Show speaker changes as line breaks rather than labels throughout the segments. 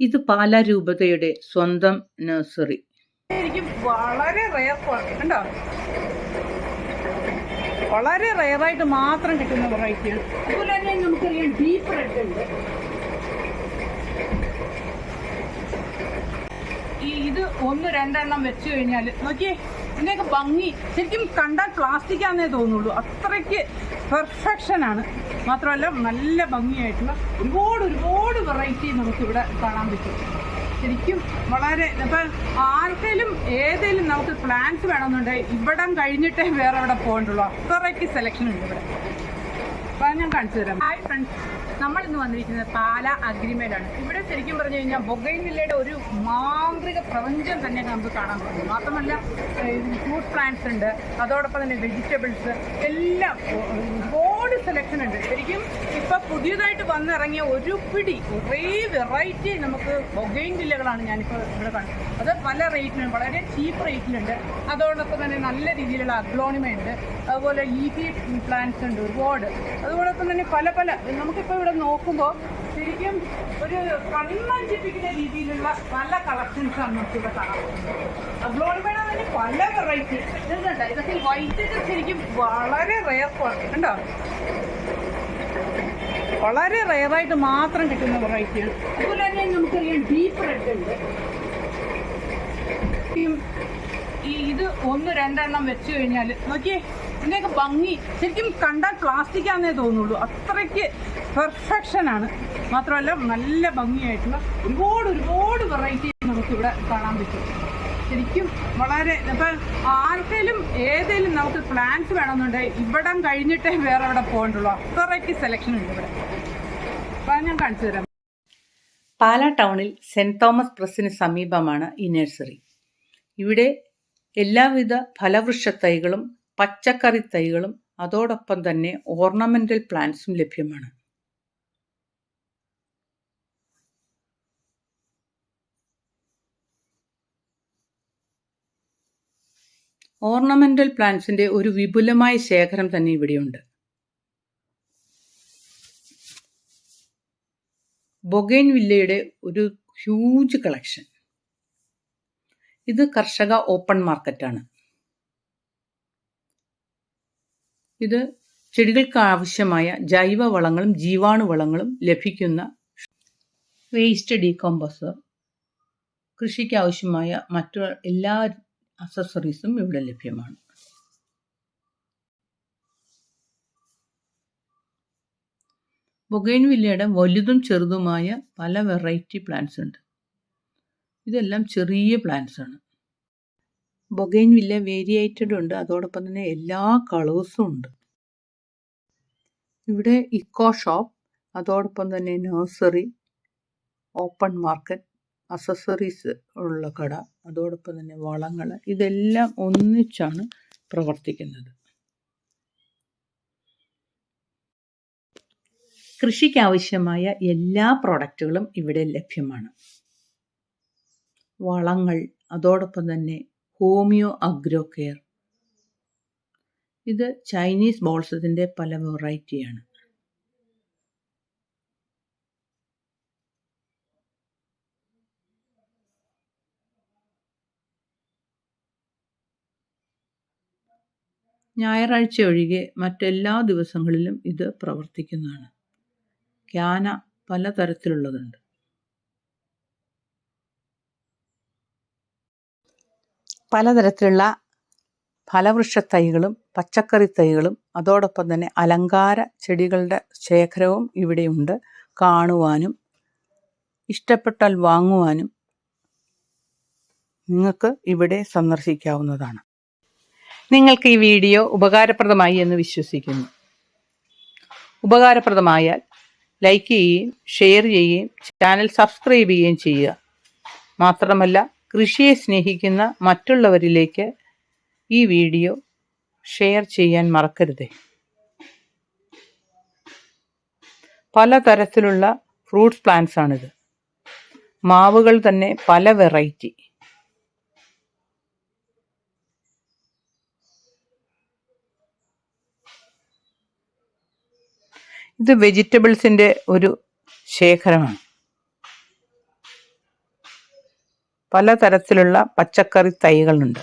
ഇത് പാലാരൂപതയുടെ സ്വന്തം നഴ്സറി.
വളരെ കണ്ടോ? വളരെ റെയറായിട്ട് മാത്രം കിട്ടുന്ന വെറൈറ്റിയാണ് അതുപോലെ തന്നെ നമുക്കറിയാം ഡീപ്പ് റെഡ് ഉണ്ട്. ഈ ഇത് ഒന്ന് രണ്ടെണ്ണം വെച്ച് കഴിഞ്ഞാൽ നോക്കിയേ ഇതിനൊക്കെ ഭംഗി. ശരിക്കും കണ്ടാൽ പ്ലാസ്റ്റിക് ആണെന്നേ തോന്നുള്ളൂ. അത്രയ്ക്ക് പെർഫെക്ഷൻ ആണ് മാത്രമല്ല നല്ല ഭംഗിയായിട്ടുള്ള ഒരുപാട് ഒരുപാട് വെറൈറ്റി നമുക്കിവിടെ കാണാൻ പറ്റും. ശരിക്കും വളരെ ഇപ്പം ആർക്കെങ്കിലും ഏതെങ്കിലും നമുക്ക് പ്ലാൻസ് വേണമെന്നുണ്ടെങ്കിൽ ഇവിടം കഴിഞ്ഞിട്ടേ വേറെ ഇവിടെ പോകണ്ടുള്ളൂ. അത്രയ്ക്ക് സെലക്ഷൻ ഉണ്ട് ഇവിടെ. അപ്പോൾ ഞാൻ കാണിച്ചു തരാം. ഹായ് ഫ്രണ്ട്സ് നമ്മൾ ഇന്ന് വന്നിരിക്കുന്നത് പാല അഗ്രിമേഡാണ് ഇവിടെ ശരിക്കും പറഞ്ഞു കഴിഞ്ഞാൽ ബൊഗൈൻ ജില്ലയുടെ ഒരു മാന്ത്രിക പ്രപഞ്ചം തന്നെ നമുക്ക് കാണാൻ പറ്റും. മാത്രമല്ല ഫ്രൂട്ട് പ്ലാന്റ്സ് ഉണ്ട്. അതോടൊപ്പം തന്നെ വെജിറ്റബിൾസ് എല്ലാം ഒരുപാട് സെലക്ഷൻ ഉണ്ട്. ശരിക്കും ഇപ്പൊ പുതിയതായിട്ട് വന്നിറങ്ങിയ ഒരു പിടി കുറേ വെറൈറ്റി നമുക്ക് ബൊഗൈൻ വില്ലകളാണ് ഞാനിപ്പോൾ ഇവിടെ കാണുന്നത് അത് പല റേറ്റിലും വളരെ ചീപ്പ് റേറ്റിലുണ്ട് അതോടൊപ്പം തന്നെ നല്ല രീതിയിലുള്ള അഗ്ലോണിമ ഉണ്ട്. അതുപോലെ ഈസി പ്ലാന്റ്സ് ഉണ്ട് ഒരുപാട്. അതുപോലൊപ്പം തന്നെ പല പല നമുക്കിപ്പോൾ ഇവിടെ നോക്കുമ്പോൾ ശരിക്കും ഒരു കണ്ണഞ്ചിപ്പിക്കുന്ന രീതിയിലുള്ള പല കളക്ഷൻസ് ആണ് നമുക്ക് ഇവിടെ കാണാൻ അഗ്ലോണിമയുടെ തന്നെ പല വെറൈറ്റി ഇതൊക്കെ വൈറ്റ് ശരിക്കും വളരെ റെയർ കണ്ടോ? വളരെ റയറായിട്ട് മാത്രം കിട്ടുന്ന വെറൈറ്റിയാണ് അതുപോലെ തന്നെ നമുക്കറിയാം ഡീപ്പ് റെഡ് ഉണ്ട്. ഈ- ഇത് ഒന്ന് രണ്ടെണ്ണം വെച്ച് കഴിഞ്ഞാൽ നോക്കിയേ ഇതിന്റെയൊക്കെ ഭംഗി. ശരിക്കും കണ്ടാൽ പ്ലാസ്റ്റിക് ആണെന്നേ തോന്നുള്ളൂ. അത്രയ്ക്ക് പെർഫെക്ഷനാണ് മാത്രമല്ല നല്ല ഭംഗിയായിട്ടുള്ള ഒരുപാട് ഒരുപാട് വെറൈറ്റി നമുക്കിവിടെ കാണാൻ പറ്റും. ശരിക്കും വളരെ ഇപ്പം ആർക്കെങ്കിലും ഏതെങ്കിലും നമുക്ക് പ്ലാൻസ് വേണമെന്നുണ്ടെങ്കിൽ ഇവിടം കഴിഞ്ഞിട്ടേ വേറെ എവിടെ പോകണ്ടുള്ളൂ. അത്രയ്ക്ക് സെലക്ഷൻ ഉണ്ട് ഇവിടെ. അപ്പം ഞാൻ കാണിച്ചു തരാം.
പാലാ ടൗണിൽ സെന്റ് തോമസ് പ്രസ്സിന് സമീപമാണ് ഈ നഴ്സറി. ഇവിടെ എല്ലാവിധ ഫലവൃക്ഷ തൈകളും പച്ചക്കറി തൈകളും അതോടൊപ്പം തന്നെ ഓർണമെന്റൽ പ്ലാന്റ്സും ലഭ്യമാണ്. ഓർണമെന്റൽ പ്ലാന്റ്സിന്റെ ഒരു വിപുലമായ ശേഖരം തന്നെ ഇവിടെയുണ്ട്. ബൊഗൈൻ വില്ലയുടെ ഒരു ഹ്യൂജ് കളക്ഷൻ. ഇത് കർഷക ഓപ്പൺ മാർക്കറ്റാണ്. ഇത് ചെടികൾക്ക് ആവശ്യമായ ജൈവ വളങ്ങളും ജീവാണുവളങ്ങളും ലഭിക്കുന്ന വേസ്റ്റ് ഡീകോമ്പോസർ കൃഷിക്ക് ആവശ്യമായ മറ്റു എല്ലാ അക്സസറീസും ഇവിടെ ലഭ്യമാണ്. ബൊഗൈൻവില്ലയുടെ വലുതും ചെറുതുമായ പല വെറൈറ്റി പ്ലാന്റ്സ് ഉണ്ട്. ഇതെല്ലാം ചെറിയ പ്ലാന്റ്സ് ആണ്. ബൊഗൈൻവില്ല വേരിയേറ്റഡ് ഉണ്ട്. അതോടൊപ്പം തന്നെ എല്ലാ കളേഴ്സും ഉണ്ട്. ഇവിടെ ഇക്കോ ഷോപ്പ് അതോടൊപ്പം തന്നെ നഴ്സറി ഓപ്പൺ മാർക്കറ്റ് അസസറീസ് ഉള്ള കട അതോടൊപ്പം തന്നെ വളങ്ങൾ ഇതെല്ലാം ഒന്നിച്ചാണ് പ്രവർത്തിക്കുന്നത്. കൃഷിക്കാവശ്യമായ എല്ലാ പ്രോഡക്റ്റുകളും ഇവിടെ ലഭ്യമാണ്. വളങ്ങൾ അതോടൊപ്പം തന്നെ ഹോമിയോ അഗ്രോ കെയർ. ഇത് ചൈനീസ് ബോൾസത്തിന്റെ പല വെറൈറ്റിയാണ് ഞായറാഴ്ച ഒഴികെ മറ്റെല്ലാ ദിവസങ്ങളിലും ഇത് പ്രവർത്തിക്കുന്നതാണ്. ക്യാന പലതരത്തിലുള്ളതുണ്ട്. പലതരത്തിലുള്ള ഫലവൃക്ഷ തൈകളും പച്ചക്കറി തൈകളും അതോടൊപ്പം തന്നെ അലങ്കാര ചെടികളുടെ ശേഖരവും ഇവിടെയുണ്ട്. കാണുവാനും ഇഷ്ടപ്പെട്ടാൽ വാങ്ങുവാനും നിങ്ങൾക്ക് ഇവിടെ സന്ദർശിക്കാവുന്നതാണ്. നിങ്ങൾക്ക് ഈ വീഡിയോ ഉപകാരപ്രദമായി എന്ന് വിശ്വസിക്കുന്നു. ഉപകാരപ്രദമായാൽ ലൈക്ക് ചെയ്യുകയും ഷെയർ ചെയ്യുകയും ചാനൽ സബ്സ്ക്രൈബ് ചെയ്യുകയും ചെയ്യുക. മാത്രമല്ല കൃഷിയെ സ്നേഹിക്കുന്ന മറ്റുള്ളവരിലേക്ക് ഈ വീഡിയോ ഷെയർ ചെയ്യാൻ മറക്കരുതേ. പലതരത്തിലുള്ള ഫ്രൂട്ട്സ് പ്ലാന്റ്സ് ആണിത് മാവുകൾ തന്നെ പല വെറൈറ്റി. ഇത് വെജിറ്റബിൾസിന്റെ ഒരു ശേഖരമാണ്. പലതരത്തിലുള്ള പച്ചക്കറി തൈകളുണ്ട്.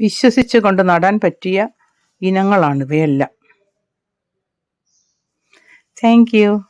വിശ്വസിച്ച് കൊണ്ട് നടാൻ പറ്റിയ ഇനങ്ങളാണ് ഇവയെല്ലാം. Thank you.